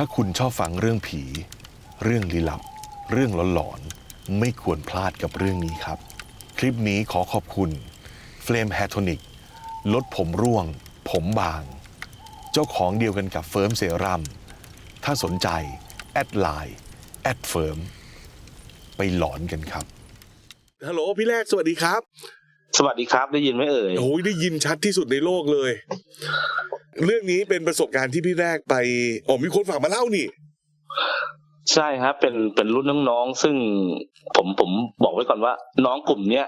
ถ้าคุณชอบฟังเรื่องผี เรื่องลี้ลับ เรื่องหลอนๆ ไม่ควรพลาดกับเรื่องนี้ครับ คลิปนี้ขอขอบคุณ Flame Hair Tonic ลดผมร่วง ผมบาง เจ้าของเดียวกันกับเฟิร์มเซรั่มถ้าสนใจ แอดไลน์แอดเฟิร์มไปหลอนกันครับฮัลโหลพี่แรกสวัสดีครับ สวัสดีครับได้ยินไหมเอ่ยโอ้ยได้ยินชัดที่สุดในโลกเลย เรื่องนี้เป็นประสบการณ์ที่พี่แรกไปอ๋อมีคนฝากมาเล่านี่ใช่ครับเป็นเป็นรุ่นน้องๆซึ่งผมผมบอกไว้ก่อนว่า น้องกลุ่มเนี้ย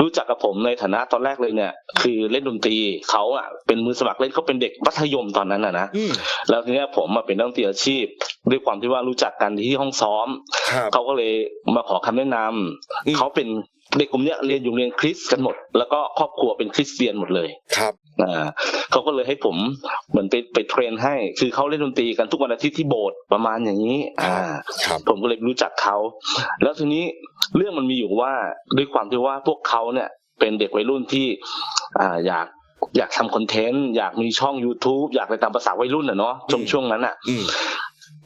รู้จักกับผมในฐานะตอนแรกเลยเนี่ย คือเล่นดนตรีเขาอะเป็นมือสมัครเล่นเขาเป็นเด็กมัธยมตอนนั้นอะนะอืมแล้วทีเนี้ยผมมาเป็นนักดนตรีอาชีพ ด้วยความที่ว่ารู้จักกันที่ห้องซ้อมครับเขาก็เลยมาขอคำแนะนำอืมเขาเป็น เด็กกลุ่มเนี้ยเรียนอยู่โรงเรียนคริสต์กันหมด แล้วก็ครอบครัวเป็นคริสเตียนหมดเลยครับอ่าเขาก็เลยให้ผมเหมือนไปไปเทรนให้ คือเขาเล่นดนตรีกันทุกวันอาทิตย์ที่โบสถ์ประมาณอย่างนี้ อ่าครับผมก็เลยรู้จักเขา แล้วทีนี้เรื่องมันมีอยู่ว่าด้วยความที่ว่าพวกเขาเนี่ยเป็นเด็กวัยรุ่นที่อ่าอยากอยากทำคอนเทนต์อยากมีช่อง YouTube อยากไปตามภาษาวัยรุ่นอะเนาะช่วงช่วงนั้นอะอืม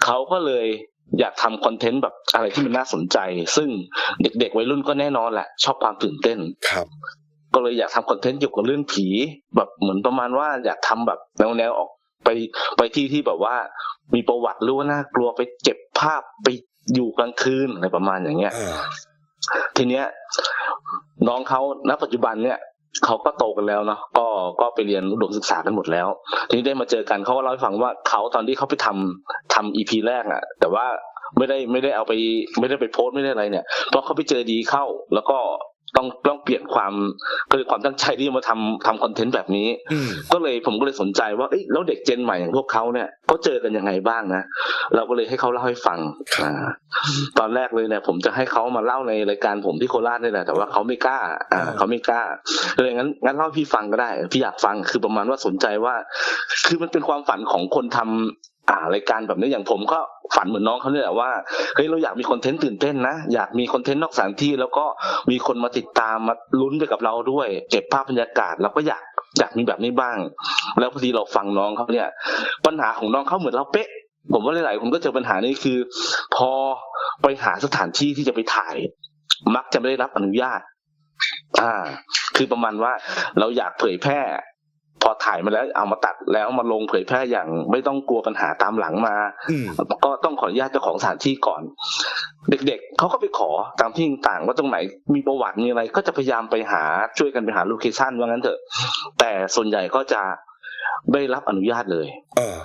เขาก็เลย อยากทำคอนเทนต์แบบอะไรที่มันน่าสนใจ ซึ่งเด็กๆวัยรุ่นก็แน่นอนแหละ ชอบความตื่นเต้นครับก็เลยอยากทำคอนเทนต์เกี่ยวกับเรื่องผี แบบเหมือนประมาณว่าอยากทำแบบแนวแนวๆออกไปไปที่ที่แบบว่า มีประวัติหรือว่าน่ากลัวไปเก็บภาพไปอยู่กลางคืนอะไรประมาณอย่างเงี้ยอ่าทีเนี้ย น้องเขาณปัจจุบันเนี่ย เขาก็โตกันแล้วเนาะก็ก็ไปเรียนอุดมศึกษากันหมดแล้ว ทีนี้ได้มาเจอกันเขาก็เล่าให้ฟังว่าเขาตอนที่เขาไปทำทำอีพีแรกอะแต่ว่าไม่ได้ไม่ได้เอาไปไม่ได้ไปโพสต์ไม่ได้อะไรเนี่ยเพราะเขาไปเจอดีเข้า แล้วก็ ต้องต้องเปลี่ยนความก็เลยความตั้งใจที่จะมาทำทำคอนเทนต์แบบนี้อืมก็เลยผมก็เลยสนใจว่าเอ้ยแล้วเด็กเจนใหม่อย่างพวกเขาเนี่ยเขาเจอกันยังไงบ้างนะ เราก็เลยให้เขาเล่าให้ฟังครับอ่าตอนแรกเลยเนี่ยผมจะให้เขามาเล่าในรายการผมที่โคราชนี่แหละแต่ว่าเขาไม่กล้าอ่าเขาไม่กล้าเลยงั้นงั้นเล่าให้พี่ฟังก็ได้ พี่อยากฟังคือประมาณว่าสนใจว่า คือมันเป็นความฝันของคนทำ อ่ารายการแบบนี้อย่างผมก็ฝันเหมือนน้องเขาเนี่ยแหละว่าเฮ้ยเราอยากมีคอนเทนต์ตื่นเต้นนะอยากมีคอนเทนต์นอกสถานที่ แล้วก็มีคนมาติดตามมาลุ้นไปกับเราด้วย เก็บภาพบรรยากาศเราก็อยากอยากมีแบบนี้บ้าง แล้วพอดีเราฟังน้องเขาเนี่ย ปัญหาของน้องเขาเหมือนเราเป๊ะ ผมว่าหลายๆคนก็เจอปัญหานี้คือ พอไปหาสถานที่ที่จะไปถ่าย มักจะไม่ได้รับอนุญาต อ่า คือประมาณว่าเราอยากเผยแพร่ พอถ่ายมาแล้วเอามาตัดแล้วมาลงเผยแพร่อย่างไม่ต้องกลัวปัญหาตามหลังมาอืมก็ต้องขออนุญาตเจ้าของสถานที่ก่อน เด็กๆเขาก็ไปขอตามที่ต่างๆว่าตรงไหนมีประวัติมีอะไร ก็จะพยายามไปหาช่วยกันไปหาโลเคชั่นว่างั้นเถอะ แต่ส่วนใหญ่ก็จะไม่รับอนุญาตเลย เออ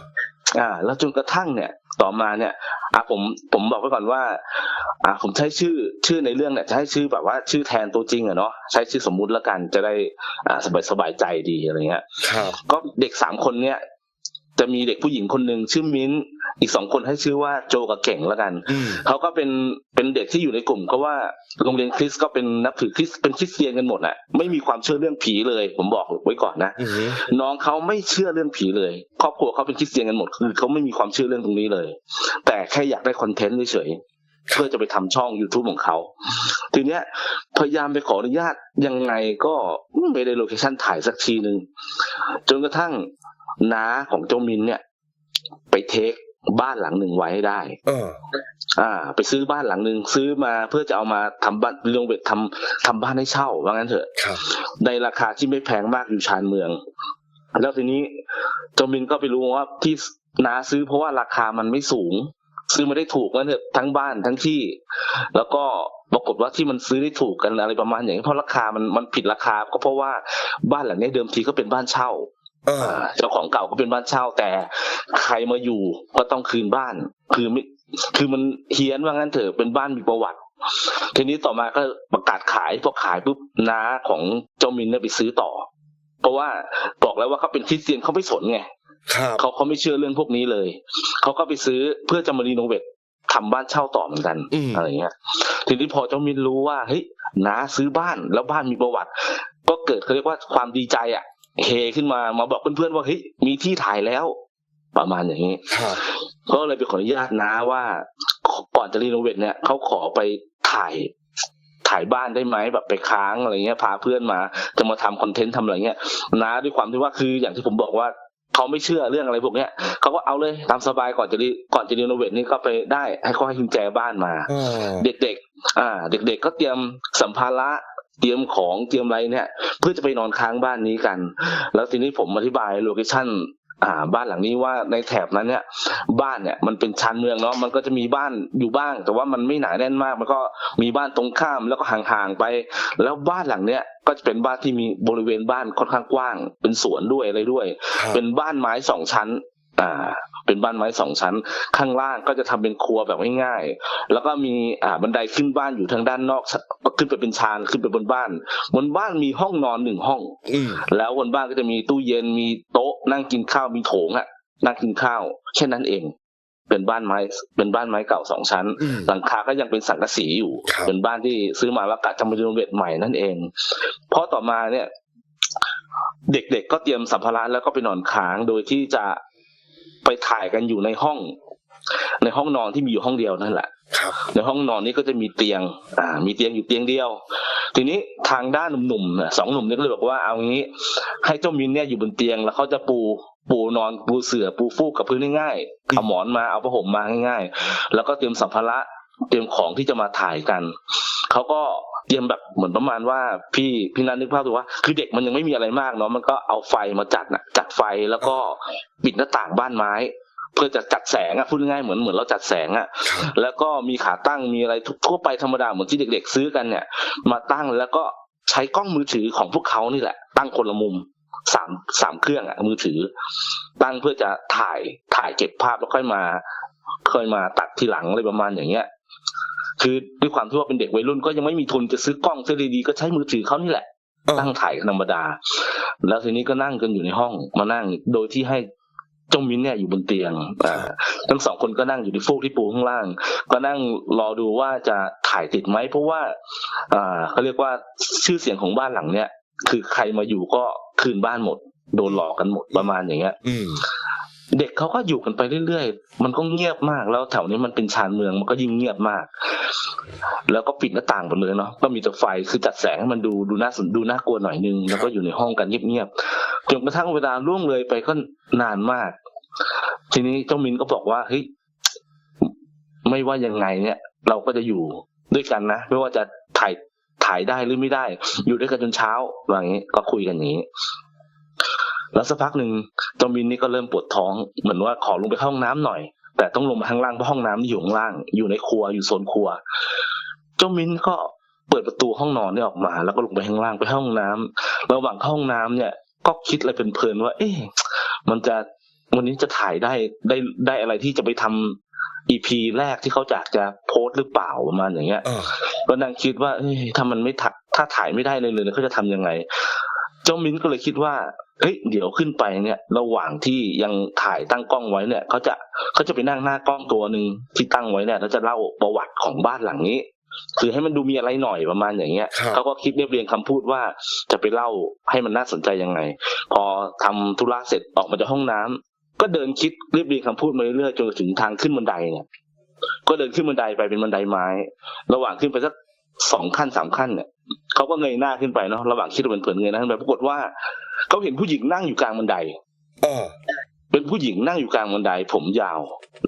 อ่า แล้วจนกระทั่งเนี่ย ต่อมาเนี่ยอะผมผมบอกไว้ก่อนว่าอ่าผมใช้ชื่อชื่อในเรื่องเนี่ยจะให้ชื่อแบบว่าชื่อแทนตัวจริงอะเนาะใช้ชื่อสมมุติแล้วกันจะได้อ่าสบายสบายใจดีอะไรเงี้ยครับก็เด็กสามคนเนี่ย จะมีเด็กผู้หญิงคนหนึ่งชื่อมิ้นท์อีกสองคนให้ชื่อว่าโจกับเก่งแล้วกันอืมเขาก็เป็นเป็นเด็กที่อยู่ในกลุ่มก็ว่าโรงเรียนคริสต์ก็เป็นนับถือคริสต์เป็นคริสเตียนกันหมดแหละไม่มีความเชื่อเรื่องผีเลย ผมบอกไว้ก่อนนะอืมน้องเขาไม่เชื่อเรื่องผีเลย ครอบครัวเขาเป็นคริสเตียนกันหมดคือเขาไม่มีความเชื่อเรื่องตรงนี้เลย แต่แค่อยากได้คอนเทนต์เฉยๆเพื่อจะไปทำช่อง youtube ของเขา ทีเนี้ยพยายามไปขออนุญาตยังไงก็ไม่ได้โลเคชั่นถ่ายสักทีหนึ่งจนกระทั่ง น้าของเจ้ามินเนี่ย ไปเทคบ้านหลังหนึ่งไว้ให้ได้เอออ่า ไปซื้อบ้านหลังหนึ่งซื้อมาเพื่อจะเอามาทำบ้านรีโนเวททำทำบ้านให้เช่าว่างั้นเถอะครับในราคาที่ไม่แพงมากอยู่ชานเมือง แล้วทีนี้เจามินก็ไปรู้ว่าที่น้าซื้อเพราะว่าราคามันไม่สูง ซื้อมาได้ถูกก็เนี่ยทั้งบ้านทั้งที่ แล้วก็ปรากฏว่าที่มันซื้อได้ถูกกันอะไรประมาณอย่างนี้เพราะราคามันมันผิดราคาก็เพราะว่าบ้านหลังนี้เดิมทีก็เป็นบ้านเช่า เอออ่าเจ้าของเก่าก็เป็นบ้านเช่า แต่ใครมาอยู่ก็ต้องคืนบ้าน คือไม่คือมันเฮี้ยนว่างั้นเถอะเป็นบ้านมีประวัติ ทีนี้ต่อมาก็ประกาศขายพอขายปุ๊บน้าของเจ้ามินเนี่ยไปซื้อต่อ เพราะว่าบอกแล้วว่าเขาเป็นคริสเตียนเขาไม่สนไงครับเขาเขาไม่เชื่อเรื่องพวกนี้เลยเขาก็ไปซื้อเพื่อจะมารีโนเวททำบ้านเช่าต่อเหมือนกันอืมอะไรเงี้ยทีนี้พอเจ้ามินรู้ว่าเฮ้ยน้าซื้อบ้านแล้วบ้านมีประวัติ ก็เกิดเขาเรียกว่าความดีใจอะ เฮขึ้นมามาบอกเพื่อนๆว่าเฮ้ยมีที่ถ่ายแล้ว ประมาณอย่างนี้ครับก็เลยไปขออนุญาตนะว่า ก่อนจะรีโนเวทเนี่ยเขาขอไปถ่ายถ่ายบ้านได้ไหมแบบไปค้างอะไรเงี้ย พาเพื่อนมา จะมาทำคอนเทนต์ทำอะไรเงี้ยนะด้วยความที่ว่าคืออย่างที่ผมบอกว่าเขาไม่เชื่อเรื่องอะไรพวกเนี้ยเขาก็เอาเลยตามสบายก่อนจะรีก่อนจะรีโนเวทนี่ก็ไปได้ ให้เขาให้กุญแจบ้านมาอ่าเด็กๆ อ่า เด็ก ๆ ก็เตรียมสัมภาระ เตรียมของเตรียมอะไรเนี่ย เพื่อจะไปนอนค้างบ้านนี้กัน แล้วทีนี้ผมอธิบายโลเคชั่นอ่าบ้านหลังนี้ว่าในแถบนั้นเนี่ย บ้านเนี่ยมันเป็นชานเมืองเนาะมันก็จะมีบ้านอยู่บ้าง แต่ว่ามันไม่หนาแน่นมาก มันก็มีบ้านตรงข้ามแล้วก็ห่างๆไป แล้วบ้านหลังเนี้ยก็จะเป็นบ้านที่มีบริเวณบ้านค่อนข้างกว้าง เป็นสวนด้วยอะไรด้วยครับเป็นบ้านไม้สองชั้น อ่า เป็นบ้านไม้สองชั้น ข้างล่างก็จะทำเป็นครัวแบบง่ายๆแล้วก็มีอ่าบันไดขึ้นบ้านอยู่ทางด้านนอก ขึ้นไปเป็นชานขึ้นไปบนบ้านบนบ้านมีห้องนอนหนึ่งห้องอืมแล้วบนบ้านก็จะมีตู้เย็นมีโต๊ะ นั่งกินข้าวมีโถงอะนั่งกินข้าวแค่นั้นเองเป็นบ้านไม้ เป็นบ้านไม้เก่าสองชั้นอืมหลังคาก็ยังเป็นสังกะสีอยู่ครับเป็นบ้านที่ซื้อมาแล้วกะจะมารีโนเวทใหม่นั่นเอง เพราะต่อมาเนี่ย เด็กๆก็เตรียมสัมภาระแล้วก็ไปนอนค้าง โดยที่จะ ไปถ่ายกันอยู่ในห้อง ในห้องนอนที่มีอยู่ห้องเดียวนั่นแหละครับในห้องนอนนี้ก็จะมีเตียง อ่า มีเตียงอยู่เตียงเดียว ทีนี้ทางด้านหนุ่มๆน่ะสองหนุ่มเนี่ยก็เลยบอกว่าเอางี้ ให้เจ้ามินเนี่ยอยู่บนเตียงแล้วเขาจะปูปูนอนปูเสื่อปูฟูกกับพื้นง่ายๆเอาหมอนมาเอาผ้าห่มมาง่ายๆ แล้วก็เตรียมสัมภาระเตรียมของที่จะมาถ่ายกันเขาก็ เตรียมแบบเหมือนประมาณว่าพี่พี่นันนึกภาพดูว่า คือเด็กมันยังไม่มีอะไรมากเนาะมันก็เอาไฟมาจัดนะจัดไฟแล้วก็ปิดหน้าต่างบ้านไม้ เพื่อจะจัดแสงอะพูดง่ายๆเหมือนเหมือนเราจัดแสงอะครับแล้วก็มีขาตั้งมีอะไรทั่วไปธรรมดาเหมือนที่เด็ก ๆ ซื้อกันเนี่ย มาตั้งแล้วก็ใช้กล้องมือถือของพวกเขานี่แหละ ตั้งคนละมุมสามสามเครื่องอะมือถือ ตั้งเพื่อจะถ่ายถ่ายเก็บภาพแล้วค่อยมา ค่อยมาตัดทีหลังอะไรประมาณอย่างเงี้ย คือด้วยความที่ว่าเป็นเด็กวัยรุ่นก็ยังไม่มีทุนจะซื้อกล้องซื้อดีๆก็ใช้มือถือเขานี่แหละเออตั้งถ่ายกันธรรมดา แล้วทีนี้ก็นั่งกันอยู่ในห้องมานั่งโดยที่ให้เจ้ามิ้นเนี่ยอยู่บนเตียงอ่าทั้งสองคนก็นั่งอยู่ที่ฟูกที่ปูข้างล่าง ก็นั่งรอดูว่าจะถ่ายติดไหมเพราะว่าอ่าเขาเรียกว่าชื่อเสียงของบ้านหลังเนี้ยคือใครมาอยู่ก็คืนบ้านหมด โดนหลอกกันหมดประมาณอย่างเงี้ยอืม เด็กเขาก็อยู่กันไปเรื่อยๆ มันก็เงียบมาก แล้วแถวนี้มันเป็นชานเมือง มันก็ยิ่งเงียบมาก แล้วก็ปิดหน้าต่างหมดเลยเนาะ ก็มีแต่ไฟ คือจัดแสงให้มันดูดูน่าสนดูน่ากลัวหน่อยนึง แล้วก็อยู่ในห้องกันเงียบๆ จนกระทั่งเวลาล่วงเลยไปก็นานมาก ทีนี้เจ้ามินก็บอกว่า เฮ้ย ไม่ว่ายังไงเนี่ย เราก็จะอยู่ด้วยกันนะ ไม่ว่าจะถ่ายถ่ายได้หรือไม่ได้ อยู่ด้วยกันจนเช้า อย่างนี้ ก็คุยกันอย่างนี้ แล้วสักพักหนึ่งเจ้ามินนี่ก็เริ่มปวดท้องเหมือนว่าขอลงไปเข้าห้องน้ำหน่อย แต่ต้องลงมาข้างล่างเพราะห้องน้ำนี่อยู่ข้างล่างอยู่ในครัวอยู่โซนครัว เจ้ามินก็เปิดประตูห้องนอนเนี่ยออกมา แล้วก็ลงไปข้างล่างไปเข้าห้องน้ำระหว่างเข้าห้องน้ำเนี่ยก็คิดอะไรเพลินๆว่า เอ๊ะมันจะวันนี้จะถ่ายได้ได้ได้อะไรที่จะไปทำอีพีแรกที่เขาอยากจะโพสต์หรือเปล่าประมาณอย่างเงี้ยเออก็นั่งคิดว่าเอ้ยถ้ามันไม่ถ่ายถ้าถ่ายไม่ได้เลยเลยเขาจะทำยังไงเจ้ามิ้นก็เลยคิดว่าเฮ้ยเดี๋ยวขึ้นไปเนี่ยระหว่างที่ยังถ่ายตั้งกล้องไว้เนี่ยเขาจะเขาจะไปนั่งหน้ากล้องตัวหนึ่งที่ตั้งไว้เนี่ยแล้วจะเล่าประวัติของบ้านหลังนี้ คือให้มันดูมีอะไรหน่อยประมาณอย่างเงี้ยครับเขาก็คิดเรียบเรียงคำพูดว่าจะไปเล่าให้มันน่าสนใจยังไง พอทำธุระเสร็จออกมาจากห้องน้ำก็เดินคิดเรียบเรียงคำพูดมาเรื่อยๆจนถึงทางขึ้นบันไดเนี่ย ก็เดินขึ้นบันไดไปเป็นบันไดไม้ ระหว่างขึ้นไปสักสองขั้นสามขั้นเนี่ย เขาก็เงยหน้าขึ้นไปเนาะระหว่างคิดว่าเป็นเผินๆเงยหน้าขึ้นไปปรากฏว่าเขาเห็นผู้หญิงนั่งอยู่กลางบันได เออ เป็นผู้หญิงนั่งอยู่กลางบันได ผมยาว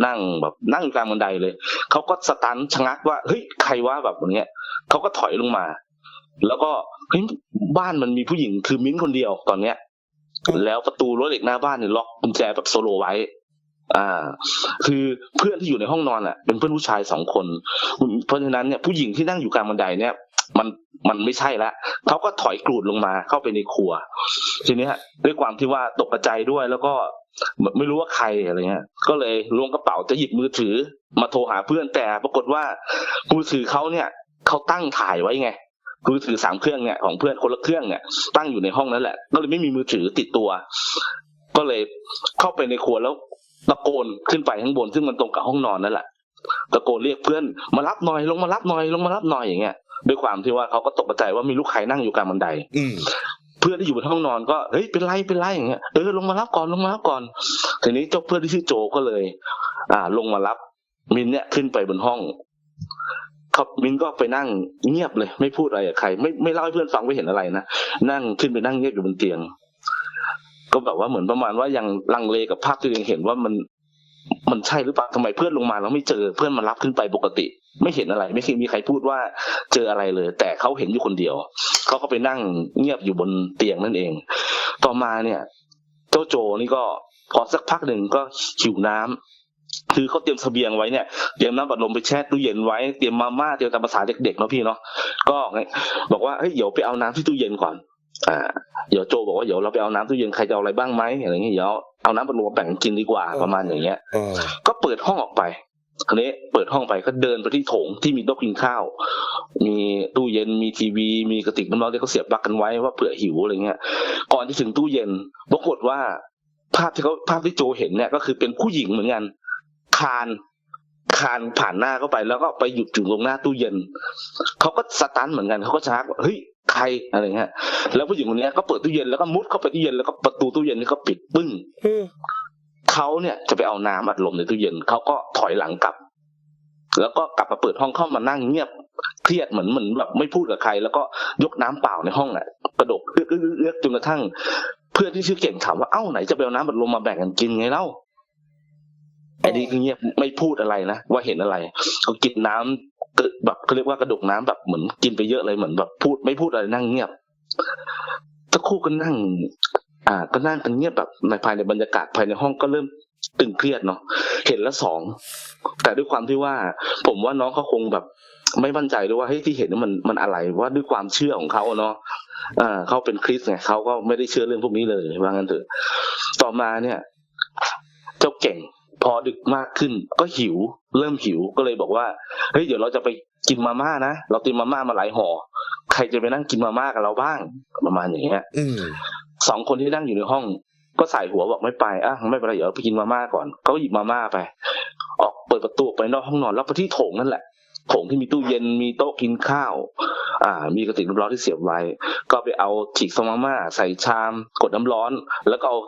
นั่งแบบนั่งอยู่กลางบันไดเลยเขาก็สตันชะงักว่าเฮ้ยใครว่าแบบอย่างเงี้ยเขาก็ถอยลงมา แล้วก็เฮ้ยบ้านมันมีผู้หญิงคือมิ้นท์คนเดียวตอนเนี้ย แล้วประตูรั้วเหล็กหน้าบ้านเนี่ยล็อกกุญแจแบบโซโลไว้อ่า คือเพื่อนที่อยู่ในห้องนอนอะ เป็นเพื่อนผู้ชายสองคน เพราะฉะนั้นเนี่ยผู้หญิงที่นั่งอยู่กลางบันไดเนี่ย มัน มันไม่ใช่ละเขาก็ถอยกรูดลงมาเข้าไปในครัว ทีนี้ด้วยความที่ว่าตกใจด้วยแล้วก็ไม่รู้ว่าใครอะไรเงี้ย ก็เลยล้วงกระเป๋าจะหยิบมือถือ มาโทรหาเพื่อนแต่ปรากฏว่ามือถือเขาเนี่ยเขาตั้งถ่ายไว้ไงมือถือสามเครื่องเนี่ยของเพื่อนคนละเครื่องเนี่ยตั้งอยู่ในห้องนั้นแหละ ก็เลยไม่มีมือถือติดตัว ก็เลยเข้าไปในครัวแล้วตะโกนขึ้นไปข้างบนซึ่งมันตรงกับห้องนอนนั่นแหละตะโกนเรียกเพื่อนมารับหน่อยลงมารับหน่อยลงมารับหน่อยอย่างเงี้ย ด้วยความที่ว่าเขาก็ตกใจว่ามีลูกใครนั่งอยู่กลางบันได อืมเพื่อนที่อยู่บนห้องนอนก็เฮ้ยเป็นไรเป็นไรอย่างเงี้ยเออลงมารับก่อนลงมารับก่อนทีนี้เจ้าเพื่อนที่ชื่อโจก็เลย อ่า ลงมารับ มินเนี่ยขึ้นไปบนห้องเขามินก็ไปนั่งเงียบเลย ไม่พูดอะไรกับใคร ไม่ไม่เล่าให้เพื่อนฟังไม่เห็นอะไรนะนั่งขึ้นไปนั่งเงียบอยู่บนเตียง ก็แบบว่าเหมือนประมาณว่ายังลังเลกับภาพที่ตัวเองเห็นว่ามันมันใช่หรือเปล่าทำไมเพื่อนลงมาแล้วไม่เจอเพื่อนมารับขึ้นไปปกติ ไม่เห็นอะไร ไม่เคยมีใครพูดว่าเจออะไรเลย แต่เขาเห็นอยู่คนเดียวเขาก็ไปนั่งเงียบอยู่บนเตียงนั่นเอง ต่อมาเนี่ย เจ้าโจนี่ก็พอสักพักหนึ่งก็หิวน้ำคือเขาเตรียมเสบียงไว้เนี่ยเตรียมน้ำบัดลมไปแช่ตู้เย็นไว้เตรียมมาม่าเตรียมตามภาษาเด็กๆเนาะพี่เนาะก็บอกว่าเฮ้ยเดี๋ยวไปเอาน้ำที่ตู้เย็นก่อนอ่าเดี๋ยวโจบอกว่าเดี๋ยวเราไปเอาน้ำตู้เย็นใครจะเอาอะไรบ้างไหมอะไรอย่างเงี้ยเดี๋ยวเอาน้ำบัดลมมาแบ่งกันกินดีกว่าประมาณอย่างเงี้ยเออก็เปิดห้องออกไป คราวนี้เปิดห้องไปก็เดินไปที่โถงที่มีโต๊ะกินข้าว มีตู้เย็นมีทีวี มีกระติกน้ำร้อนที่เขาเสียบปลั๊กกันไว้ว่าเผื่อหิวอะไรเงี้ย ก่อนที่ถึงตู้เย็นปรากฏว่า ภาพที่เขาภาพที่โจเห็นเนี่ยก็คือเป็นผู้หญิงเหมือนกันคานคานผ่านหน้าเข้าไปแล้วก็ไปหยุดอยู่ตรงหน้าตู้เย็นเขาก็สตันเหมือนกันเขาก็ชักเฮ้ยใครอะไรเงี้ยแล้วผู้หญิงคนนี้ก็เปิดตู้เย็นแล้วก็มุดเข้าไปตู้เย็นแล้วก็ประตูตู้เย็นนี่ก็ปิดปึ้ง เขาเนี่ยจะไปเอาน้ำอัดลมในตู้เย็นเขาก็ถอยหลังกลับ แล้วก็กลับมาเปิดห้องเข้ามานั่งเงียบเครียดเหมือนเหมือนแบบไม่พูดกับใคร แล้วก็ยกน้ำเปล่าในห้องอะกระดกเอื้อกเอื้อกเอื้อจนกระทั่ง เพื่อนที่ชื่อเก่งถามว่าเอ้าไหนจะไปเอาน้ำอัดลมมาแบ่งกันกินไงเล่าไอ้นี่เงียบไม่พูดอะไรนะว่าเห็นอะไรก็กินน้ำกระแบบเขาเรียกว่ากระดกน้ำแบบเหมือนกินไปเยอะเลยเหมือนแบบพูดไม่พูดอะไรนั่งเงียบตะคู่ก็นั่ง อ่า ก็นั่งกันเงียบแบบในภายในบรรยากาศภายในห้องก็เริ่มตึงเครียดเนาะเห็นล้วสอง แต่ด้วยความที่ว่า ผมว่าน้องเขาคงแบบไม่มั่นใจด้วยว่าเฮ้ยที่เห็นนี่มันมันอะไรว่าด้วยความเชื่อของเขาเนาะอ่าเขาเป็นคริสไงเขาก็ไม่ได้เชื่อเรื่องพวกนี้เลยว่างั้นเถอะ ต่อมาเนี่ย เจ้าเก่งพอดึกมากขึ้น ก็หิว เริ่มหิวก็เลยบอกว่าเฮ้ยเดี๋ยวเราจะไปกินมาม่านะเราเตรียมมาม่ามาหลายห่อใครจะไปนั่งกินมาม่ากับเราบ้างประมาณอย่างเงี้ยอื สองคนที่นั่งอยู่ในห้อง ก็ใส่หัวบอกไม่ไปอะไม่เป็นไรเดี๋ยวไปกินมาม่าก่อนเขาก็หยิบมาม่าไป ออกเปิดประตูไปนอกห้องนอนแล้วไปที่โถงนั่นแหละโถงที่มีตู้เย็นมีโต๊ะกินข้าว อ่า มีกระติกน้ำร้อนที่เสียบไว้ ก็ไปเอาฉีกซองมาม่าใส่ชาม กดน้ำร้อน แล้วก็เอา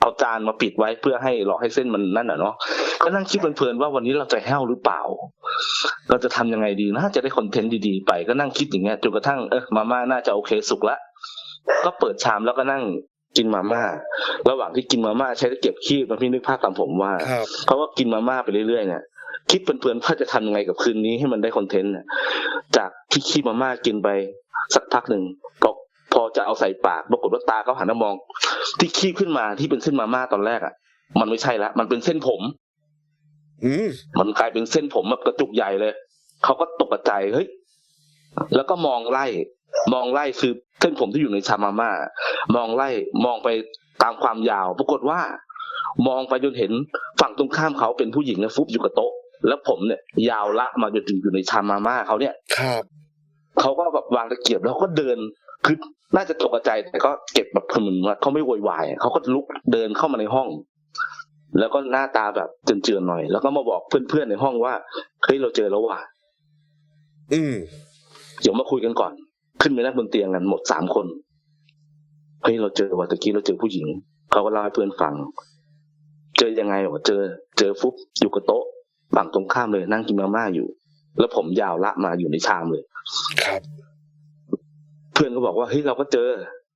เอาจานมาปิดไว้เพื่อให้รอให้เส้นมันนั่นอะเนาะก็นั่งคิดเพลินๆว่าวันนี้เราจะแห้วหรือเปล่า เราจะทำยังไงดีนะจะได้คอนเทนต์ดีๆไปก็นั่งคิดอย่างเงี้ยจนกระทั่งเออมาม่าน่าจะโอเคสุกละ ก็เปิดชามแล้วก็นั่งกินมาม่า ระหว่างที่กินมาม่าใช้ตะเกียบคีบมาพี่นึกภาพตามผมว่าครับเพราะว่ากินมาม่าไปเรื่อยๆเนี่ยคิดเพลินๆว่าจะทำยังไงกับคืนนี้ให้มันได้คอนเทนต์เนี่ยจากที่คีบมาม่ากินไปสักพักหนึ่งพอพอจะเอาใส่ปากปรากฏว่าตาเขาหันมามอง ที่คีบขึ้นมาที่เป็นเส้นมาม่าตอนแรกอะ มันไม่ใช่ละมันเป็นเส้นผมอืมมันกลายเป็นเส้นผมแบบกระจุกใหญ่เลย เขาก็ตกใจเฮ้ย แล้วก็มองไล่ มองไล่คือเส้นผมที่อยู่ในชามาม่ามองไล่มองไปตามความยาว ปรากฏว่า มองไปจนเห็นฝั่งตรงข้ามเขาเป็นผู้หญิงเนี่ยฟุบอยู่กับโต๊ะ แล้วผมเนี่ย ยาวละมาจนถึงอยู่ในชามาม่าเขาเนี่ยครับเขาก็แบบวางตะเกียบแล้วก็เดินคือน่าจะตกใจแต่ก็เก็บแบบเหมือนว่าเขาไม่โวยวายเขาก็ลุกเดินเข้ามาในห้อง แล้วก็หน้าตาแบบเจือนๆหน่อย แล้วก็มาบอกเพื่อนๆในห้องว่าเฮ้ยเราเจอแล้วว่ะอืมเดี๋ยวมาคุยกันก่อน ขึ้นไปนั่งบนเตียงกันหมดสามคนเฮ้ยเราเจอว่ะตะกี้เราเจอผู้หญิงเขาก็เล่าให้เพื่อนฟัง เจอยังไงวะเจอ เจอฟุบอยู่กับโต๊ะฝั่งตรงข้ามเลยนั่งกินมาม่าอยู่ แล้วผมยาวละมาอยู่ในชามเลย ครับ เพื่อนก็บอกว่าเฮ้ยเราก็เจอ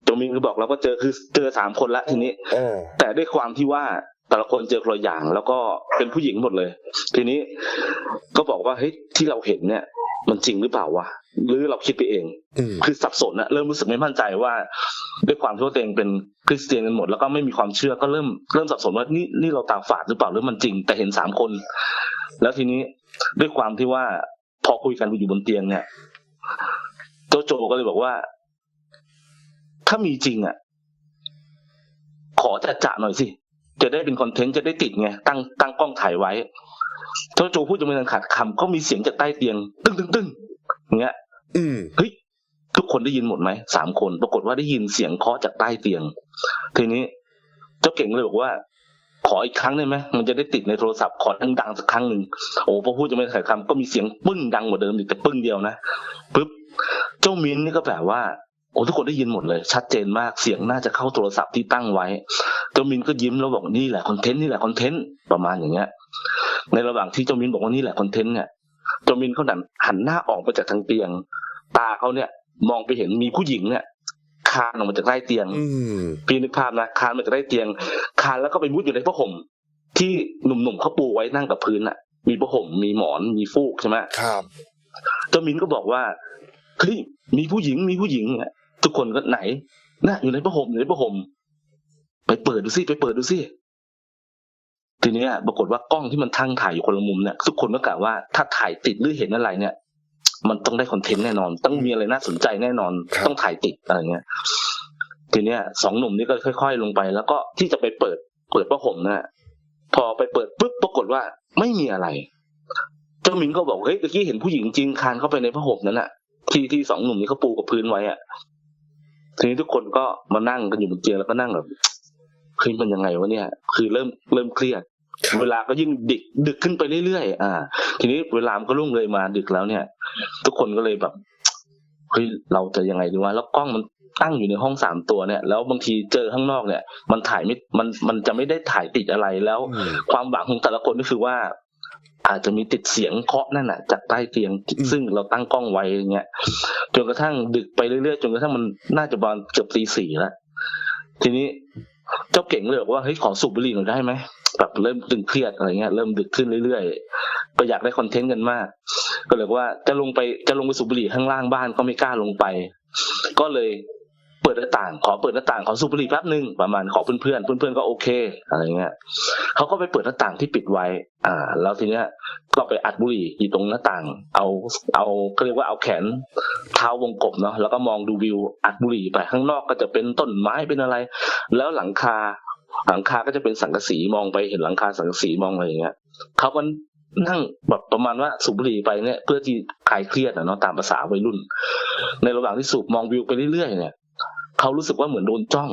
จงมินก็บอกเราก็เจอคือเจอสามคนละทีนี้เออแต่ด้วยความที่ว่า แต่ละคนเจอคนละอย่าง แล้วก็เป็นผู้หญิงหมดเลย ทีนี้ก็บอกว่าเฮ้ยที่เราเห็นเนี่ย มันจริงหรือเปล่าวะหรือเราคิดไปเองอืมคือสับสนอะเริ่มรู้สึกไม่มั่นใจว่า ด้วยความที่ว่าตัวเองเป็นคริสเตียนกันหมด แล้วก็ไม่มีความเชื่อก็เริ่มเริ่มสับสนว่านี่นี่เราตาฝาดหรือเปล่าหรือมันจริง แต่เห็นสามคน แล้วทีนี้ด้วยความที่ว่าพอคุยกันอยู่บนเตียงเนี่ยโจโจก็เลยบอกว่า ถ้ามีจริงอะขอจะจะหน่อยสิ จะได้เป็นคอนเทนต์จะได้ติดไงตั้งตั้งกล้องถ่ายไว้โจโจพูดจะไม่ทันขาดคำก็มีเสียงจากใต้เตียง ตึ้งตึ้งตึ้งอย่างเงี้ยอืมเฮ้ยทุกคนได้ยินหมดไหมสามคน ปรากฏว่าได้ยินเสียงเคาะจากใต้เตียง ทีนี้ เจ้าเก่งเลยบอกว่า ขออีกครั้งได้ไหมมันจะได้ติดในโทรศัพท์ขอดังๆสักครั้งหนึ่งโอ้พอพูดจะไม่ถ่ายคำก็มีเสียงปึ้งดังกว่าเดิมอีกแต่ปึ้งเดียวนะปึ๊บเจ้ามินนี่ก็แบบว่า โอ้ทุกคนได้ยินหมดเลย ชัดเจนมากเสียงน่าจะเข้าโทรศัพท์ที่ตั้งไว้เจ้ามินก็ยิ้มแล้วบอกนี่แหละคอนเทนต์นี่แหละคอนเทนต์ประมาณอย่างเงี้ย ในระหว่างที่เจ้ามินบอกว่านี่แหละคอนเทนต์เนี่ยเจ้ามินเขาดันหันหน้าออกไปจากทางเตียง ตาเขาเนี่ย มองไปเห็นมีผู้หญิงเนี่ยคคานออกมาจากใต้เตียงอืมพี่นึกภาพนะคานมาจากใต้เตียง คานแล้วก็ไปมุดอยู่ในผ้าห่มที่หนุ่มๆเขาปูไว้นั่งกับพื้นอะ มีผ้าห่มมีหมอนมีฟูกใช่ไหมครับเจ้ามินก็บอกว่าเฮ้ยมีผู้หญิงมีผู้หญิงอะ ทุกคนก็ไหนน่ะอยู่ในผ้าห่มอยู่ในผ้าห่มไปเปิดดูสิไปเปิดดูสิทีเนี้ยปรากฏว่ากล้องที่มันทั้งถ่ายอยู่คนละมุมเนี่ยทุกคนก็กล่าวว่าถ้าถ่ายติดหรือเห็นอะไรเนี่ย มันต้องได้คอนเทนต์แน่นอน ต้องมีอะไรน่าสนใจแน่นอนครับต้องถ่ายติดอะไรเงี้ยทีเนี้ยสองหนุ่มนี่ก็ค่อย ๆ ลงไป แล้วก็ที่จะไปเปิด เปิดผ้าห่มนะพอไปเปิดปุ๊บปรากฏว่าไม่มีอะไร เจ้ามินก็บอกเฮ้ยเมื่อกี้เห็นผู้หญิงจริงคลานเข้าไปในผ้าห่มนั้นอะที่ที่สองหนุ่มนี้เขาปูกับพื้นไว้อะ ทีนี้ทุกคนก็มานั่งกันอยู่บนเตียงแล้วก็นั่งแบบเฮ้ยมันยังไงวะเนี่ย คือเริ่มเริ่มเครียดครับเวลาก็ยิ่งดึกดึกขึ้นไปเรื่อยๆอ่า ทีนี้เวลามันก็ล่วงเลยมาดึกแล้วเนี่ย ทุกคนก็เลยแบบเฮ้ยเราจะยังไงดีวะแล้วกล้องมันตั้งอยู่ในห้องสามตัวเนี่ย แล้วบางทีเจอข้างนอกเนี่ย มันถ่ายไม่มันมันจะไม่ได้ถ่ายติดอะไรแล้วอืมความหวังของแต่ละคนก็คือว่า อาจจะมีติดเสียงเคาะนั่นน่ะ จากใต้เตียงอืมซึ่งเราตั้งกล้องไว้อย่างเงี้ยจนกระทั่งดึกไปเรื่อยๆจนกระทั่งมันน่าจะประมาณเกือบตีสี่แล้วทีนี้เจ้าเก่งเลยบอกว่าเฮ้ยขอสูบบุหรี่หน่อยได้ไหมแบบเริ่มตึงเครียดอะไรเงี้ยเริ่มดึกขึ้นเรื่อยๆก็อยากได้คอนเทนต์กันมาก ก็เลยว่าจะลงไปจะลงไปสูบบุหรี่ข้างล่างบ้านก็ไม่กล้าลงไป ก็เลยเปิดหน้าต่าง ขอเปิดหน้าต่างขอสูบบุหรี่แป๊บหนึ่งประมาณขอเพื่อนๆเพื่อนๆก็โอเคอะไรเงี้ยเขาก็ไปเปิดหน้าต่างที่ปิดไว้ อ่า แล้วทีเนี้ยก็ไปอัดบุหรี่อยู่ตรงหน้าต่าง เอาเอาเขาเรียกว่าเอาแขนเท้าวงกบเนาะแล้วก็มองดูวิวอัดบุหรี่ไปข้างนอกก็จะเป็นต้นไม้เป็นอะไร แล้วหลังคาหลังคาก็จะเป็นสังกะสีมองไปเห็นหลังคาสังกะสีมองอะไรอย่างเงี้ยเขาก็นั่งแบบประมาณว่าสูบบุหรี่ไปเนี่ยเพื่อที่คลายเครียดอะเนาะตามภาษาวัยรุ่น ในระหว่างที่สูบมองวิวไปเรื่อยๆเนี่ย เขารู้สึกว่าเหมือนโดนจ้อง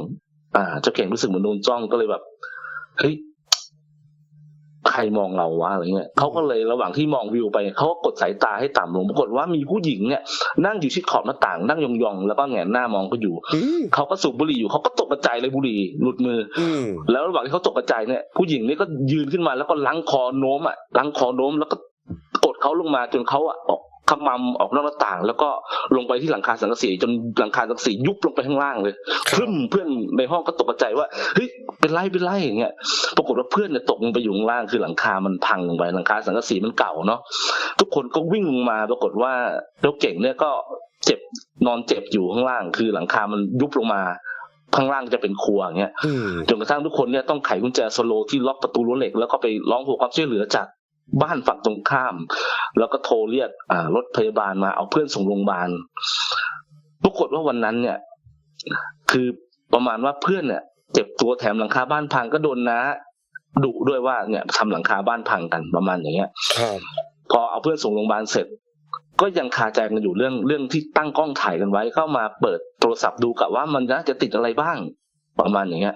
อ่า เจ้าเก่งรู้สึกเหมือนโดนจ้องก็เลยแบบเฮ้ยใครมองเราวะอะไรเงี้ยเขาก็เลยระหว่างที่มองวิวไปเขาก็กดสายตาให้ต่ำลงปรากฏว่ามีผู้หญิงเนี่ยนั่งอยู่ชิดขอบหน้าต่างนั่งยองๆแล้วก็แหงนหน้ามองก็อยู่อืมเขาก็สูบบุหรี่อยู่เขาก็ตกกระจายเลยบุหรี่หลุดมืออืมแล้วระหว่างที่เขาตกกระจายเนี่ยผู้หญิงนี่ก็ยืนขึ้นมาแล้วก็ลังคอโน้มอะลังคอโน้มแล้วก็กดเขาลงมาจนเขาอะออก ขมำออกนอกหน้าต่าง แล้วก็ลงไปที่หลังคาสังกะสีจนหลังคาสังกะสียุบลงไปข้างล่างเลยพรึมเพื่อนในห้องก็ตกกระจายว่าเฮ้ยเป็นไรเป็นไรอย่างเงี้ยปรากฏว่าเพื่อนเนี่ยตกลงไปอยู่ข้างล่างคือหลังคามันพังลงไปหลังคาสังกะสีมันเก่าเนาะทุกคนก็วิ่งลงมาปรากฏว่าเจ้าเก่งเนี่ยก็เจ็บนอนเจ็บอยู่ข้างล่าง คือหลังคามันยุบลงมาข้างล่างจะเป็นครัวอย่างเงี้ยอืมจนกระทั่งทุกคนเนี่ยต้องไขกุญแจโซโลที่ล็อกประตูรั้วเหล็กแล้วก็ไปร้องขอความช่วยเหลือจาก บ้านฝั่งตรงข้าม แล้วก็โทรเรียกอ่ารถพยาบาลมาเอาเพื่อนส่งโรงพยาบาลปรากฏว่าวันนั้นเนี่ย คือประมาณว่าเพื่อนเนี่ยเจ็บตัวแถมหลังคาบ้านพังก็โดนน้าดุด้วยว่าเนี่ยทำหลังคาบ้านพังกันประมาณอย่างเงี้ยครับพอเอาเพื่อนส่งโรงพยาบาลเสร็จ ก็ยังคาใจกันอยู่เรื่องเรื่องที่ตั้งกล้องถ่ายกันไว้เข้ามาเปิดโทรศัพท์ดูกับว่ามันน่าจะติดอะไรบ้างประมาณอย่างเงี้ย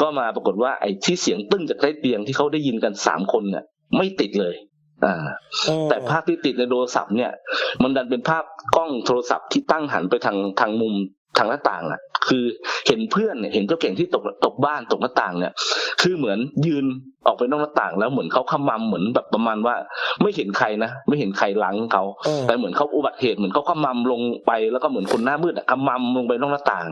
ก็มาปรากฏว่าไอ้ที่เสียงตึ้งจากใต้เตียงที่เขาได้ยินกันสามคนเนี่ย ไม่ติดเลย อ่า แต่ภาพที่ติดในโทรศัพท์เนี่ย มันดันเป็นภาพกล้องโทรศัพท์ที่ตั้งหันไปทางทางมุมทางหน้าต่างอะ คือเห็นเพื่อนเนี่ยเห็นเจ้าเก่งที่ตกตกบ้านตกหน้าต่างเนี่ย คือเหมือนยืนออกไปนอกหน้าต่าง แล้วเหมือนเขาขมำเหมือนแบบประมาณว่า ไม่เห็นใครนะไม่เห็นใครล้างเขาเออแต่เหมือนเขาอุบัติเหตุเหมือนเขาขมำลงไปแล้วก็เหมือนคนหน้ามืดอะขมำลงไปนอกหน้าต่าง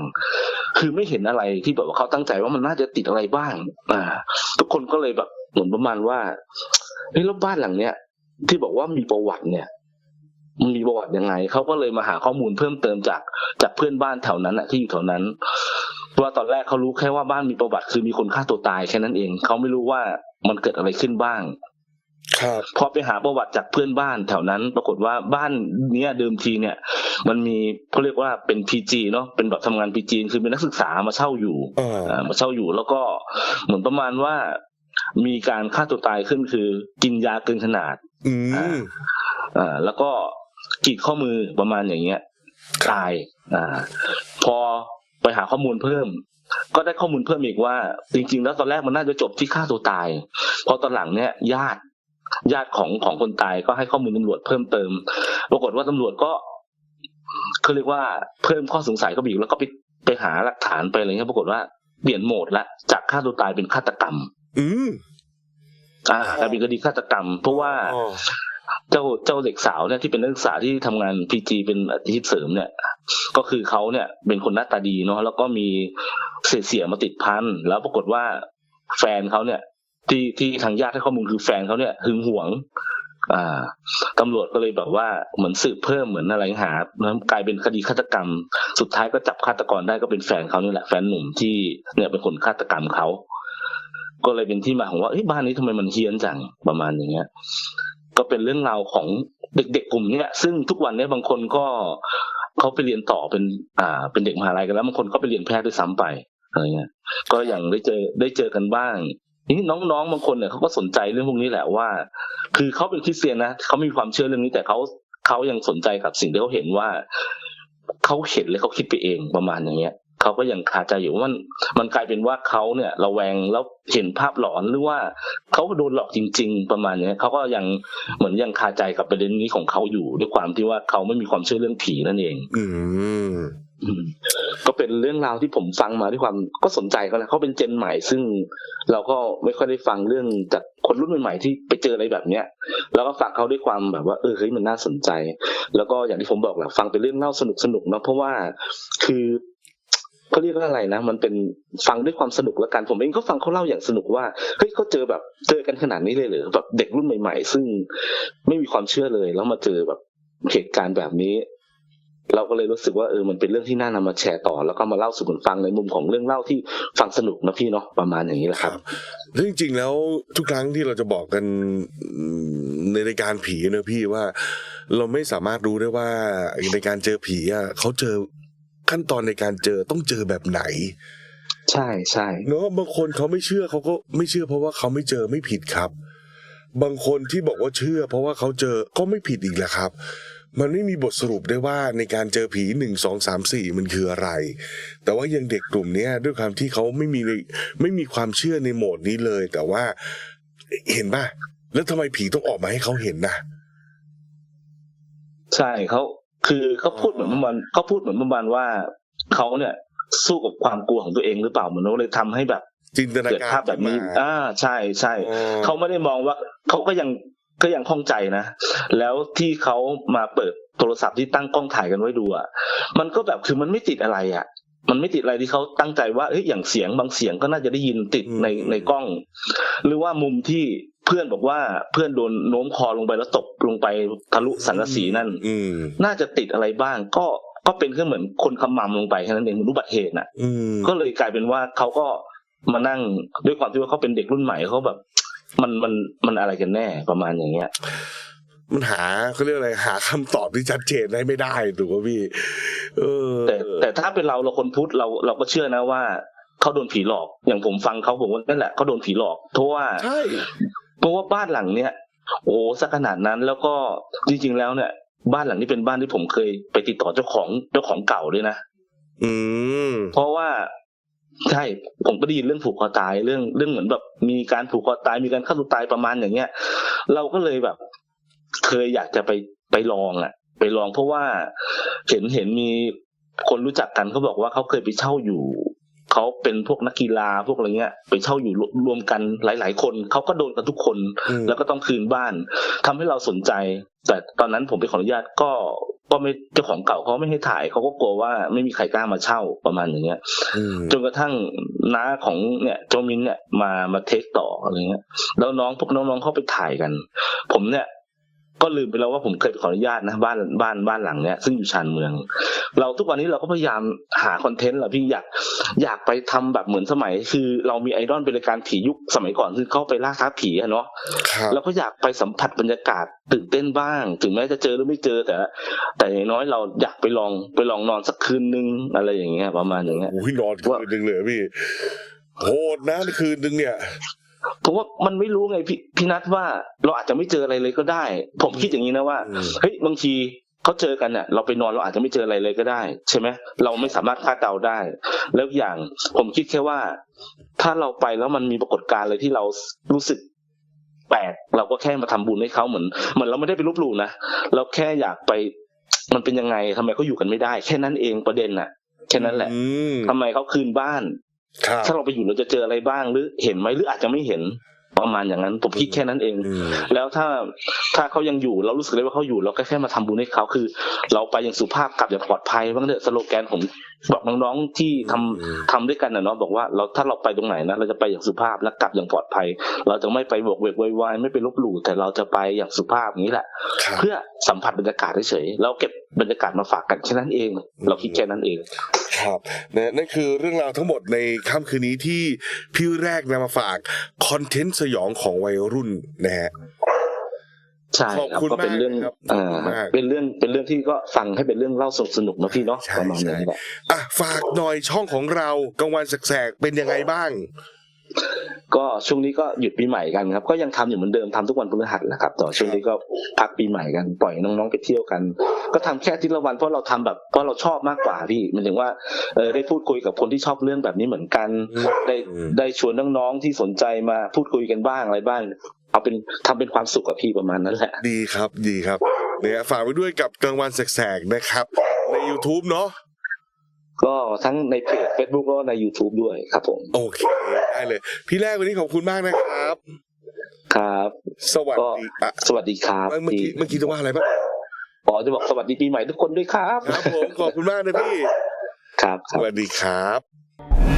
คือไม่เห็นอะไรที่แบบว่าเขาตั้งใจว่ามันน่าจะติดอะไรบ้าง อ่า ทุกคนก็เลยแบบเหมือนประมาณว่า เฮ้ยแล้วบ้านหลังเนี้ยที่บอกว่ามีประวัติเนี่ยมันมีประวัติยังไงเขาก็เลยมาหาข้อมูลเพิ่มเติมจากจากเพื่อนบ้านแถวนั้นอะที่อยู่แถวนั้นเพราะว่าตอนแรกเขารู้แค่ว่าบ้านมีประวัติคือมีคนฆ่าตัวตายแค่นั้นเองเขาไม่รู้ว่ามันเกิดอะไรขึ้นบ้างครับพอไปหาประวัติจากเพื่อนบ้านแถวนั้น ปรากฏว่าบ้านเนี้ยเดิมทีเนี่ย มันมีเขาเรียกว่าเป็นพีจีเนาะเป็นแบบทำงานพีจีคือเป็นนักศึกษามาเช่าอยู่เอออ่ามาเช่าอยู่แล้วก็เหมือนประมาณว่า มีการฆ่าตัวตายขึ้นคือ กินยาเกินขนาด อืมอ่าแล้วก็กรีดข้อมือประมาณอย่างเงี้ยตายอ่า พอไปหาข้อมูลเพิ่ม ก็ได้ข้อมูลเพิ่มอีกว่า จริง ๆ แล้วตอนแรกมันน่าจะจบที่ฆ่าตัวตายพอตอนหลังเนี่ย ญาติญาติของของคนตายก็ให้ข้อมูลตำรวจเพิ่มเติม ปรากฏว่าตำรวจก็เขาเรียกว่าเพิ่มข้อสงสัยเข้าไปอีกแล้วก็ไปไปหาหลักฐานไปอะไรเงี้ยปรากฏว่าเปลี่ยนโหมดละจากฆ่าตัวตายเป็นฆาตกรรม อืมอ่ากลายเป็นคดีฆาตกรรม เพราะว่าอ๋อเจ้าเจ้าเด็กสาวเนี่ยที่เป็นนักศึกษาที่ทำงานพีจีเป็นอาชีพเสริมเนี่ย ก็คือเขาเนี่ยเป็นคนหน้าตาดีเนาะแล้วก็มีเสียเสียมาติดพันแล้วปรากฏว่าแฟนเขาเนี่ย ที่ที่ทางญาติให้ข้อมูลคือแฟนเขาเนี่ยหึงหวง อ่าตำรวจก็เลยแบบว่าเหมือนสืบเพิ่มเหมือนอะไรหาแล้วกลายเป็นคดีฆาตกรรม สุดท้ายก็จับฆาตกรได้ก็เป็นแฟนเขานี่แหละแฟนหนุ่มที่เนี่ยเป็นคนฆาตกรรมเขา ก็เลยเป็นที่มาของว่าเอ้ยบ้านนี้ทำไมมันเฮี้ยนจังประมาณอย่างเงี้ย ก็เป็นเรื่องราวของเด็กๆกลุ่มเนี้ย ซึ่งทุกวันเนี้ยบางคนก็เขาไปเรียนต่อเป็น อ่า เป็นเด็กมหาลัยกันแล้วบางคนก็ไปเรียนแพทย์ด้วยซ้ำไปอะไรเงี้ย ก็อย่างได้เจอได้เจอกันบ้างนี่น้องๆบางคนเนี่ยเขาก็สนใจเรื่องพวกนี้แหละว่า คือเขาเป็นคริสเตียนนะเขามีความเชื่อเรื่องนี้แต่เขาเขายังสนใจกับสิ่งที่เขาเห็นว่าเขาเห็นและเขาคิดไปเองประมาณอย่างเงี้ย เขาก็ยังคาใจอยู่ว่ามันมันกลายเป็นว่าเขาเนี่ยระแวงแล้วเห็นภาพหลอนหรือว่าเขาโดนหลอกจริง ๆ ประมาณเนี้ยเขาก็ยังเหมือนยังคาใจกับประเด็นนี้ของเขาอยู่ด้วยความที่ว่าเขาไม่มีความเชื่อเรื่องผีนั่นเอง อืมอืมก็เป็นเรื่องราวที่ผมฟังมาด้วยความก็สนใจเขาแหละเขาเป็นเจนใหม่ ซึ่งเราก็ไม่ค่อยได้ฟังเรื่องจากคนรุ่นใหม่ๆที่ไปเจออะไรแบบเนี้ยแล้วก็ฟังเขาด้วยความแบบว่าเออเฮ้ยมันน่าสนใจ แล้วก็อย่างที่ผมบอกแหละฟังเป็นเรื่องเล่าสนุกสนุกๆเนาะเพราะว่าคือ เขาเรียกว่าอะไรนะ มันเป็นฟังด้วยความสนุกล้วกัน ผมเองก็ฟังเขาเล่าอย่างสนุกว่าเฮ้ยเขาเจอแบบเจอกันขนาดนี้เลยเหรอแบบเด็กรุ่นใหม่ ๆ ซึ่งไม่มีความเชื่อเลย แล้วมาเจอแบบเหตุการณ์แบบนี้ เราก็เลยรู้สึกว่าเออมันเป็นเรื่องที่น่านำมาแชร์ต่อ แล้วก็มาเล่าสู่กันฟังในมุมของเรื่องเล่าที่ฟังสนุกนะพี่เนาะประมาณอย่างนี้แหละครับจริงๆแล้วทุกครั้งที่เราจะบอกกันในรายการผีเนอะพี่ว่า เราไม่สามารถรู้ได้ว่าในการเจอผีอะเขาเจอ ขั้นตอนในการเจอต้องเจอแบบไหน ใช่ใช่เนอะบางคนเขาไม่เชื่อเขาก็ไม่เชื่อ เพราะว่าเขาไม่เจอไม่ผิดครับ บางคนที่บอกว่าเชื่อ เพราะว่าเขาเจอก็ไม่ผิดอีกแหละครับ มันไม่มีบทสรุปได้ว่าในการเจอผีหนึ่งสองสามสี่มันคืออะไร แต่ว่ายังเด็กกลุ่มเนี้ยด้วยความที่เขาไม่มีไม่มีความเชื่อในโหมดนี้เลย แต่ว่าเห็นป่ะแล้วทำไมผีต้องออกมาให้เขาเห็นนะใช่เขา คือเขาพูดเหมือนประมาณเขาพูดเหมือนประมาณว่าเขาเนี่ย สู้กับความกลัวของตัวเองหรือเปล่าเหมือนว่าเลยทำให้แบบจินตนาเกิดการภาพแบบนี้ขึ้มาอ่า ใช่ใช่อ๋อเขาไม่ได้มองว่าเขาก็ยังก็ยังข้องใจนะ แล้วที่เขามาเปิดโทรศัพท์ที่ตั้งกล้องถ่ายกันไว้ดูอะ มันก็แบบคือมันไม่ติดอะไรอะ มันไม่ติดอะไรที่เขาตั้งใจว่าเอ้ยอย่างเสียงบางเสียงก็น่าจะได้ยินติดในในกล้อง หรือว่ามุมที่ เพื่อนบอกว่าเพื่อนโดนโน้มคอลงไปแล้วตกลงไปทะลุสังกะสีนั่นอืมน่าจะติดอะไรบ้าง ก็ก็เป็นแค่เหมือนคนขมำลงไปแค่นั้นเองเหมือนอุบัติเหตุน่ะอืมก็เลยกลายเป็นว่าเขาก็มานั่งด้วยความที่ว่าเขาเป็นเด็กรุ่นใหม่เขาแบบ มันมันมันอะไรกันแน่ประมาณอย่างเงี้ยมันหาเขาเรียกอะไรหาคำตอบที่ชัดเจนได้ไม่ได้ถูกป่ะพี่เออ แต่แต่ถ้าเป็นเราเราคนพุทธเราเราก็เชื่อนะว่าเขาโดนผีหลอก อย่างผมฟังเขาผมว่านั่นแหละเขาโดนผีหลอกเพราะว่าใช่ เพราะว่าบ้านหลังเนี้ยโอ้สักขนาดนั้นแล้วก็จริง ๆ แล้วเนี่ย บ้านหลังนี้เป็นบ้านที่ผมเคยไปติดต่อเจ้าของเจ้าของเก่าด้วยนะอืมเพราะว่าใช่ผมก็ได้ยินเรื่องผูกคอตายเรื่องเรื่องเหมือนแบบ มีการผูกคอตายมีการฆ่าตัวตายประมาณอย่างเงี้ย เราก็เลยแบบ เคยอยากจะไปไปลองอะ ไปลองเพราะว่าเห็นเห็นมีคนรู้จักกันเขาบอกว่าเขาเคยไปเช่าอยู่ เขาเป็นพวกนักกีฬาพวกอะไรเงี้ย ไปเช่าอยู่รวรวมกันหลาย ๆ คนเขาก็โดนกันทุกคนอืมแล้วก็ต้องคืนบ้านทำให้เราสนใจ แต่ตอนนั้นผมไปขออนุญาตก็ก็ไม่เจ้าของเก่าเขาไม่ให้ถ่ายเขาก็กลัวว่าไม่มีใครกล้ามาเช่าประมาณอย่างเงี้ยอืมจนกระทั่งน้าของเนี่ยโจมินเนี่ยมามาเทคต่ออะไรเงี้ยแล้วน้องพวกน้องๆเข้าไปถ่ายกัน ผมเนี่ย ก็ลืมไปแล้วว่าผมเคยไปขออนุญาตนะบ้านบ้านบ้านหลังเนี้ยซึ่งอยู่ชานเมือง เราทุกวันนี้เราก็พยายามหาคอนเทนต์แหละพี่อยากอยากไปทำแบบเหมือนสมัย คือเรามีไอดอลเป็นรายการผียุคสมัยก่อนคือเข้าไปล่าท้าผีอะเนาะครับเราก็อยากไปสัมผัสบรรยากาศตื่นเต้นบ้าง ถึงแม้จะเจอหรือไม่เจอแต่ แต่อย่างน้อยเราอยากไปลองไปลองนอนสักคืนนึงอะไรอย่างเงี้ยประมาณอย่างเงี้ยโอ้ยนอนคืนหนึ่งเลยพี่โหดนะคืนหนึ่งเนี่ย เพราะว่ามันไม่รู้ไงพี่พี่นัทว่าเราอาจจะไม่เจออะไรเลยก็ได้ ผมคิดอย่างนี้นะว่าอืมเฮ้ยบางทีเขาเจอกันเนี่ยเราไปนอนเราอาจจะไม่เจออะไรเลยก็ได้ ใช่ไหมเราไม่สามารถคาดเดาได้ แล้วอย่างผมคิดแค่ว่า ถ้าเราไปแล้วมันมีปรากฏการณ์อะไรที่เรารู้สึกแปลกเราก็แค่มาทำบุญให้เขาเหมือนเหมือนเราไม่ได้ไปลบหลู่นะเราแค่อยากไปมันเป็นยังไงทำไมเขาอยู่กันไม่ได้ แค่นั้นเองประเด็นน่ะแค่นั้นแหละอืมทำไมเขาคืนบ้านครับ ถ้าเราไปอยู่เราจะเจออะไรบ้างหรือเห็นไหมหรืออาจจะไม่เห็นประมาณอย่างนั้นผมคิดแค่นั้นเองอืมแล้วถ้าถ้าเขายังอยู่เรารู้สึกได้ว่าเขาอยู่เราก็แค่มาทำบุญให้เขาคือ เราไปอย่างสุภาพกลับอย่างปลอดภัยบ้างเถอะสโลแกนผมบอกน้องๆที่ทำอืมทำด้วยกันนะเนาะบอกว่าเราถ้าเราไปตรงไหนนะเราจะไปอย่างสุภาพและกลับอย่างปลอดภัย เราจะไม่ไปบวกเวกโวยวายไม่ไปลบหลู่แต่เราจะไปอย่างสุภาพอย่างนี้แหละครับเพื่อสัมผัสบรรยากาศเฉยๆเราเก็บบรรยากาศมาฝากกันแค่นั้นเอง เราคิดแค่นั้นเอง ครับนะนั่นคือเรื่องราวทั้งหมดในค่ำคืนนี้ที่พี่แรกนำมาฝากคอนเทนต์สยองของวัยรุ่นนะฮะใช่ขอบครับคุณก็เป็นเรื่องมากครับเอ่อขอบคุณมากเป็นเรื่องเป็นเรื่องที่ก็ฟังให้เป็นเรื่องเล่าสนุกๆนะพี่เนาะใช่ประมาณใช่นี้แหละอะฝากหน่อยช่องของเรากลางวันแสกๆเป็นยังไงบ้าง ก็ช่วงนี้ก็หยุดปีใหม่กันครับ ก็ยังทำอยู่เหมือนเดิมทำทุกวันพฤหัสแหละครับแต่ว่าช่วงนี้ก็พักปีใหม่กันปล่อยน้องๆไปเที่ยวกัน ก็ทำแค่อาทิตย์ละวันเพราะเราทำแบบเพราะเราชอบมากกว่าพี่หมันถึงว่าเออได้พูดคุยกับคนที่ชอบเรื่องแบบนี้เหมือนกันอืมได้อืมได้ชวนน้องๆที่สนใจมาพูดคุยกันบ้างอะไรบ้าง เอาเป็นทำเป็นความสุขกับพี่ประมาณนั้นแหละดีครับดีครับเนี่ยฝากไว้ด้วยกับกลางวันแสกๆนะครับ ใน YouTube เนาะ ก็ทั้งในเพจ Facebook แล้วก็ใน YouTube ด้วยครับผม โอเคได้เลย พี่แรกวันนี้ขอบคุณมากนะครับ ครับ สวัสดีอะสวัสดีครับเมื่อกี้เมื่อกี้จะว่าอะไรบ้างอ๋อจะบอกสวัสดีปีใหม่ทุกคนด้วยครับ ครับผมขอบคุณมากนะพี่ ครับคสรับ วัสดีครับ